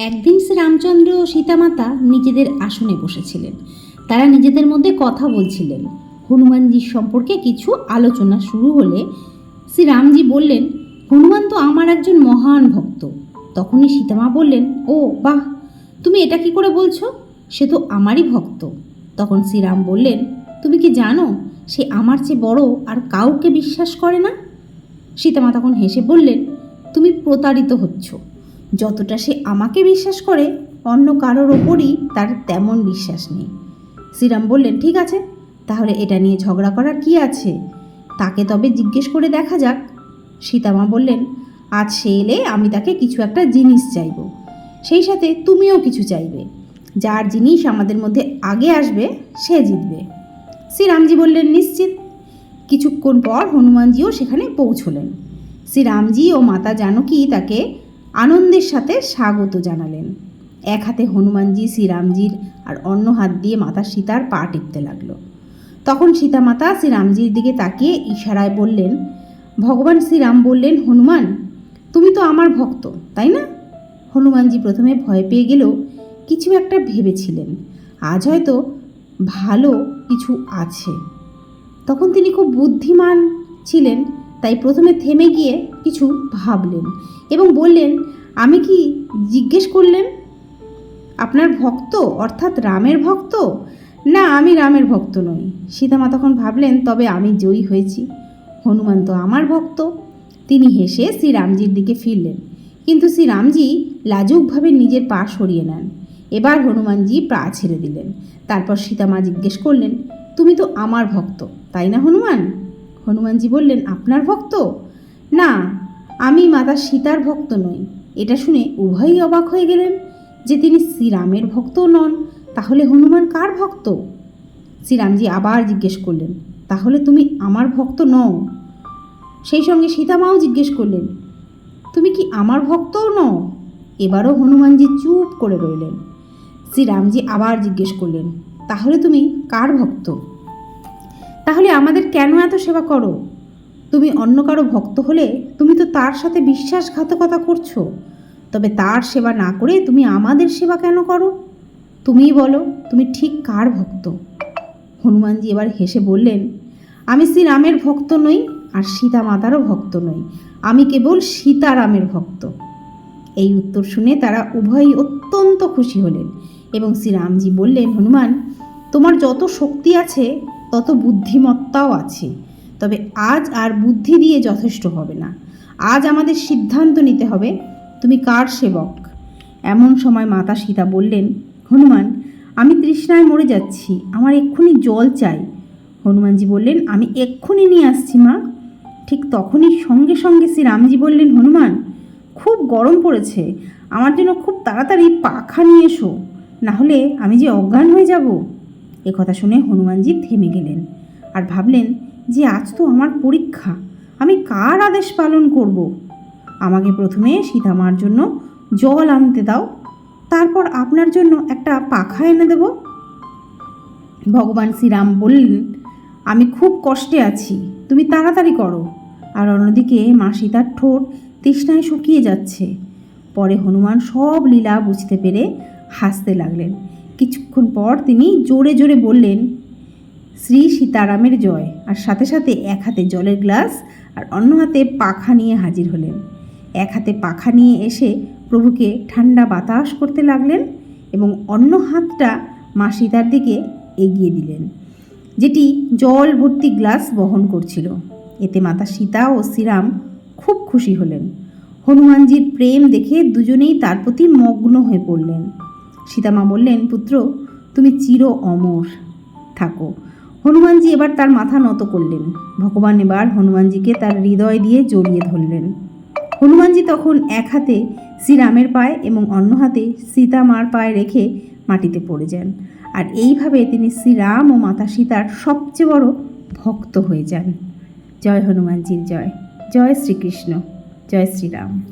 একদিন শ্রীরামচন্দ্র ও সীতামাতা নিজেদের আসনে বসেছিলেন। তারা নিজেদের মধ্যে কথা বলছিলেন। হনুমানজির সম্পর্কে কিছু আলোচনা শুরু হলে শ্রীরামজি বললেন, হনুমান তো আমার একজন মহান ভক্ত। তখনই সীতামা বললেন, ও, বাহ! তুমি এটা কি করে বলছো? সে তো আমারই ভক্ত। তখন শ্রীরাম বললেন, তুমি কি জানো, সে আমার চেয়ে বড় আর কাউকে বিশ্বাস করে না? সীতামা তখন হেসে বললেন, তুমি প্রতারিত হচ্ছ। যতটা সে আমাকে বিশ্বাস করে, অন্য কারোর ওপরই তার তেমন বিশ্বাস নেই। শ্রীরাম বললেন, ঠিক আছে, তাহলে এটা নিয়ে ঝগড়া করার কি আছে? তাকে তবে জিজ্ঞেস করে দেখা যাক। সীতামা বললেন, আজ সে এলে আমি তাকে কিছু একটা জিনিস চাইব। সেই সাথে তুমিও কিছু চাইবে। যার জিনিস আমাদের মধ্যে আগে আসবে, সে জিতবে। শ্রীরামজি বললেন, নিশ্চিত। কিছুক্ষণ পর হনুমানজিও সেখানে পৌঁছলেন। শ্রীরামজি ও মাতা জানকী তাকে আনন্দের সাথে স্বাগত জানালেন। এক হাতে হনুমানজি, শ্রীরামজির আর অন্য হাত দিয়ে মাতা সীতার পা টিপতে লাগল। তখন সীতা মাতা শ্রীরামজির দিকে তাকিয়ে ইশারায় বললেন, ভগবান শ্রীরাম বললেন, হনুমান, তুমি তো আমার ভক্ত, তাই না? হনুমানজি প্রথমে ভয় পেয়ে গেলেও কিছু একটা ভেবেছিলেন। আজ হয়তো ভালো কিছু আছে। তখন তিনি খুব বুদ্ধিমান ছিলেন তাই প্রথমে থেমে গিয়ে কিছু ভাবলেন এবং বললেন, আমি কি জিজ্ঞেস করলেন, আপনার ভক্ত অর্থাৎ রামের ভক্ত? না, আমি রামের ভক্ত নই। সীতামা তখন ভাবলেন, তবে আমি জয়ী হয়েছি। হনুমান তো আমার ভক্ত। তিনি হেসে শ্রীরামজির দিকে ফিরলেন। কিন্তু শ্রীরামজি লাজুকভাবে নিজের পা সরিয়ে নেন। এবার হনুমানজি পা ছেড়ে দিলেন। তারপর সীতামা জিজ্ঞেস করলেন, তুমি তো আমার ভক্ত, তাই না হনুমান? হনুমানজি বললেন, আপনার ভক্ত? না, আমি মাতা সীতার ভক্ত নই। এটা শুনে উভয়ই অবাক হয়ে গেলেন যে তিনি শ্রীরামের ভক্তও নন। তাহলে হনুমান কার ভক্ত? শ্রীরামজি আবার জিজ্ঞেস করলেন, তাহলে তুমি আমার ভক্ত নও? সেই সঙ্গে সীতামাও জিজ্ঞেস করলেন, তুমি কি আমার ভক্তও নও? এবারও হনুমানজি চুপ করে রইলেন। শ্রীরামজি আবার জিজ্ঞেস করলেন, তাহলে তুমি কার ভক্ত? তাহলে আমাদের কেন এত সেবা করো? তুমি অন্য কারও ভক্ত হলে তুমি তো তার সাথে বিশ্বাসঘাতকতা করছ। তবে তার সেবা না করে তুমি আমাদের সেবা কেন করো? তুমিই বলো, তুমি ঠিক কার ভক্ত? হনুমানজি এবার হেসে বললেন, আমি শ্রীরামের ভক্ত নই আর সীতা মাতারও ভক্ত নই। আমি কেবল সীতারামের ভক্ত। এই উত্তর শুনে তারা উভয়ই অত্যন্ত খুশি হলেন এবং শ্রীরামজি বললেন, হনুমান, তোমার যত শক্তি আছে তত বুদ্ধিমত্তাও আছে। তবে আজ আর বুদ্ধি দিয়ে যথেষ্ট হবে না। আজ আমাদের সিদ্ধান্ত নিতে হবে, তুমি কার সেবক? এমন সময় মাতা সীতা বললেন, হনুমান, আমি তৃষ্ণায় মরে যাচ্ছি, আমার এক্ষুনি জল চাই। হনুমানজি বললেন, আমি এক্ষুনি নিয়ে আসছি, মা। ঠিক তখনই সঙ্গে সঙ্গে শ্রীরামজি বললেন, হনুমান, খুব গরম পড়েছে, আমার জন্য খুব তাড়াতাড়ি পাখা নিয়ে এসো না হলে আমি যে অজ্ঞান হয়ে যাব। এ কথা শুনে হনুমানজি থেমে গেলেন আর ভাবলেন যে আজ তো আমার পরীক্ষা, আমি কার আদেশ পালন করব? আমাকে প্রথমে সীতামার জন্য জল আনতে দাও, তারপর আপনার জন্য একটা পাখা এনে দেব। ভগবান শ্রীরাম বললেন, আমি খুব কষ্টে আছি, তুমি তাড়াতাড়ি করো। আর অন্যদিকে মা সীতার ঠোঁট তৃষ্ণায় শুকিয়ে যাচ্ছে। পরে হনুমান সব লীলা বুঝতে পেরে হাসতে লাগলেন। কিছুক্ষণ পর তিনি জোরে জোরে বললেন, শ্রী সীতারামের জয়। আর সাথে সাথে এক হাতে জলের গ্লাস আর অন্য হাতে পাখা নিয়ে হাজির হলেন। এক হাতে পাখা নিয়ে এসে প্রভুকে ঠান্ডা বাতাস করতে লাগলেন এবং অন্য হাতটা মা সীতার দিকে এগিয়ে দিলেন, যেটি জল ভর্তি গ্লাস বহন করছিল। এতে মাতা সীতা ও শ্রীরাম খুব খুশি হলেন। হনুমানজির প্রেম দেখে দুজনেই তার প্রতি মগ্ন হয়ে পড়লেন। সীতামা বললেন, পুত্র, তুমি চির অমর থাকো। হনুমানজি এবার তার মাথা নত করলেন। ভগবান এবার হনুমানজিকে তার হৃদয় দিয়ে জড়িয়ে ধরলেন। হনুমানজি তখন এক হাতে শ্রীরামের পায়ে এবং অন্য হাতে সীতামার পায়ে রেখে মাটিতে পড়ে যান। আর এইভাবে তিনি শ্রীরাম ও মাতা সীতার সবচেয়ে বড় ভক্ত হয়ে যান। জয় হনুমানজির জয়। জয় শ্রীকৃষ্ণ। জয় শ্রীরাম।